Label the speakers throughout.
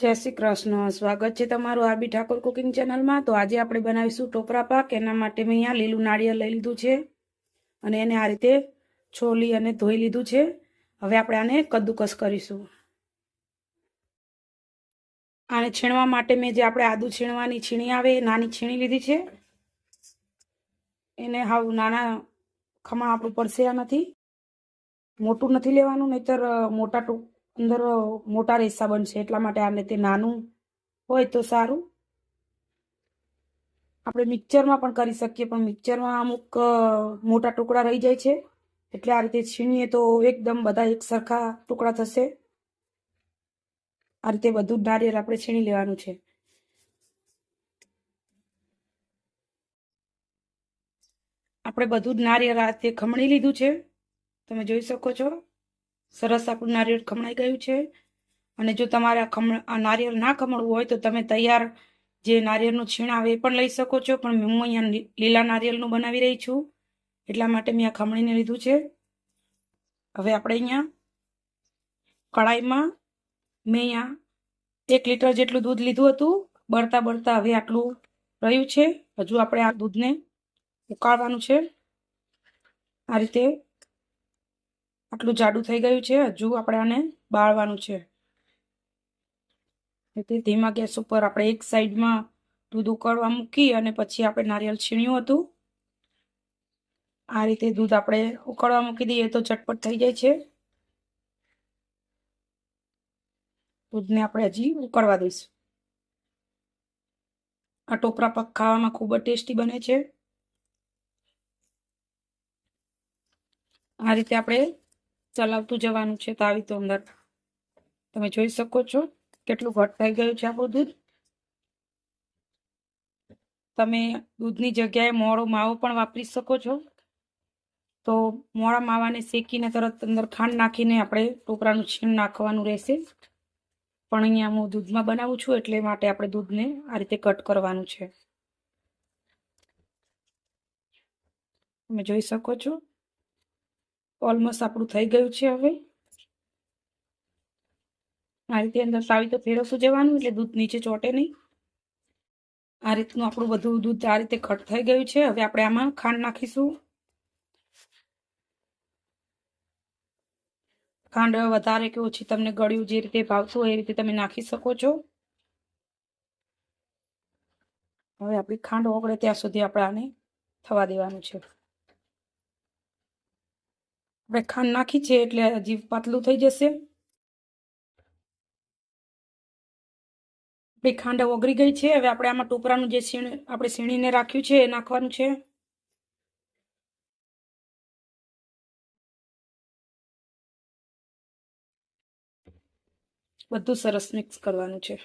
Speaker 1: જય શ્રી કૃષ્ણ. સ્વાગત છે તમારું આરબી ઠાકોર કુકિંગ ચેનલમાં. તો આજે આપણે બનાવીશું ટોપરા પાક. એના માટે મેં અહીંયા લીલું નાળિયેર લઈ લીધું છે અને એને આ રીતે છોલી અને ધોઈ લીધું છે. હવે આપણે આને કદ્દુકસ કરીશું. આને છીણવા માટે મેં જે આપણે આદુ છીણવાની છીણી આવે, એ નાની છીણી લીધી છે. એને હાવ નાના ખમણ આપણું પડશે આ નથી મોટું નથી લેવાનું, નહીતર મોટા ટૂંક અંદર મોટા રેસા બનશે, એટલા માટે આને તે નાનું હોય તો સારું. આપણે મિક્સરમાં પણ કરી શકીએ, પણ મિક્સરમાં અમુક મોટા ટુકડા રહી જાય છે. એટલે આ રીતે છીણીએ તો એકદમ બધા એક સરખા ટુકડા થશે. આ રીતે બધું નારિયેળ આપણે છીણી લેવાનું છે. આપણે બધું જ નારિયેળ આ રીતે ખમણી લીધું છે. તમે જોઈ શકો છો. સરસ આપણું નારિયેળ ખમણાઈ ગયું છે. અને જો તમારે આ નારિયેળ ના ખમણવું હોય તો તમે તૈયાર જે નારિયેળનું છીણ આવે એ પણ લઈ શકો છો. પણ હું અહીંયા લીલા નારિયેળનું બનાવી રહી છું. એટલા માટે મેં આ ખમણીને લીધું છે. હવે આપણે અહીંયા કડાઈમાં મેં અહીંયા એક લીટર જેટલું દૂધ લીધું હતું. બળતા બળતા હવે આટલું રહ્યું છે. હજુ આપણે આ દૂધને ઉકાળવાનું છે. આ રીતે આટલું જાડું થઈ ગયું છે, હજુ આપણે આને બાળવાનું છે. એટલે ધીમા ગેસ ઉપર આપણે એક સાઈડમાં દૂધ ઉકળવા મૂકી અને પછી આપણે નારિયેળ છીણ્યું હતું. આ રીતે દૂધ આપણે ઉકળવા મૂકી દઈએ તો ચટપટ થઈ જાય છે. દૂધને આપણે હજી ઉકળવા દઈશું. આ ટોપરા પાક ખાવામાં ખૂબ જ ટેસ્ટી બને છે. આ રીતે આપણે ચલાવતું જવાનું છે તાવી તો અંદર તમે જોઈ શકો છો કેટલું ઘટ થઈ ગયું છે આપણું દૂધ તમે દૂધની જગ્યાએ મોળો માવો પણ વાપરી શકો છો. તો મોળા માવાને શેકીને તરત અંદર ખાંડ નાખીને આપણે ટોપરાનું છીણ નાખવાનું રહેશે. પણ અહીંયા હું દૂધમાં બનાવું છું એટલે માટે આપણે દૂધને આ રીતે કટ કરવાનું છે. તમે જોઈ શકો છો ઓલમોસ્ટ આપણું થઈ ગયું છે હવે. આ રીતે અંદર સાવી તો ફેરવતું જવાનું એટલે દૂધ નીચે ચોટે નહીં. આ રીતનું આપણું બધું દૂધ આ રીતે કટ થઈ ગયું છે. હવે આપણે આમાં ખાંડ નાખીશું. ખાંડ વધારે કે ઓછી તમને ગળ્યું જે રીતે ભાવતું એ રીતે તમે નાખી શકો છો. હવે આપણી ખાંડ ઓગળે ત્યાં સુધી આપણે આને થવા દેવાનું છે. આપણે ખાંડ નાખી છે એટલે હજી પાતળું થઈ જશે. આપણી ખાંડ ઓગળી ગઈ છે. હવે આપણે આમાં ટોપરાનું જે સીણ, આપણે સીણીને રાખ્યું છે એ નાખવાનું છે. બધું સરસ મિક્સ કરવાનું છે.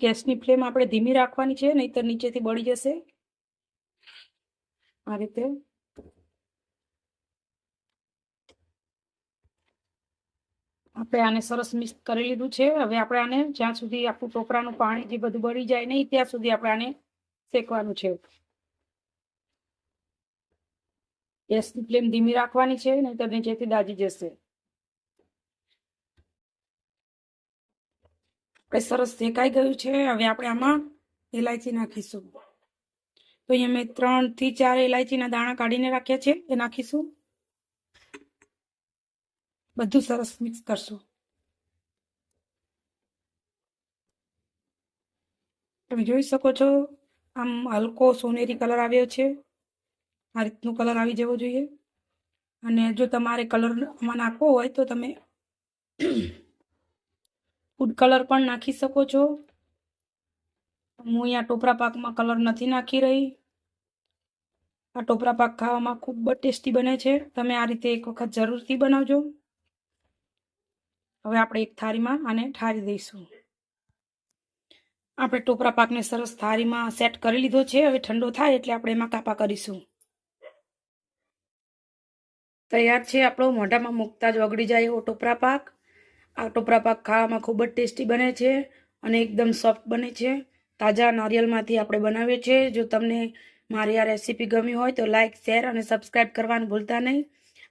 Speaker 1: ગેસની ફ્લેમ આપણે ધીમી રાખવાની છે, નહીતર નીચેથી બળી જશે. આ રીતે. આપણે આને સરસ મિક્સ કરી લીધું છે. હવે આપણે આને જ્યાં સુધી આપણું ટોપરાનું પાણી જે બધું બળી જાય નહીં, ત્યાં સુધી આપણે આને શેકવાનું છે. ગેસની ફ્લેમ ધીમી રાખવાની છે નહીં તો નીચેથી દાજી જશે. આપણે સરસ શેકાઈ ગયું છે. હવે આપણે આમાં ઇલાયચી નાખીશું. તો અહીંયા મેં ત્રણથી ચાર ઇલાયચીના દાણા કાઢીને રાખ્યા છે. એ નાખીશું. બધું સરસ મિક્સ કરશું. તમે જોઈ શકો છો, આમ હલકો સોનેરી કલર આવ્યો છે. આ રીતનું કલર આવી જવો જોઈએ. અને જો તમારે કલર આમાં નાખવો હોય તો તમે ફૂડ કલર પણ નાખી શકો છો. હું અહીંયા ટોપરા પાકમાં કલર નથી નાખી રહી. આ ટોપરા પાક ખાવામાં ખૂબ જ ટેસ્ટી બને છે. તમે આ રીતે એક વખત જરૂરથી બનાવજો. હવે આપણે એક થાળીમાં આને ઠારી દઈશું. આપણે ટોપરા પાકને સરસ થાળીમાં સેટ કરી લીધો છે. હવે ઠંડો થાય એટલે આપણે એમાં કાપા કરીશું. તૈયાર છે આપણો મોઢામાં મૂકતા જ ઓગળી જાય એવો ટોપરા પાક. આ ટોપરા પાક ખાવામાં ખૂબ જ ટેસ્ટી બને છે અને એકદમ સોફ્ટ બને છે. તાજા નારિયેળમાંથી આપણે બનાવીએ છીએ. જો તમને મારી આ રેસીપી ગમી હોય તો લાઇક શેર અને સબસ્ક્રાઈબ કરવાનું ભૂલતા નહીં.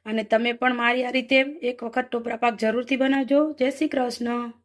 Speaker 1: અને તમે પણ મારી આ રીતે એક વખત ટોપરા પાક જરૂરથી બનાવજો. જય શ્રી કૃષ્ણ.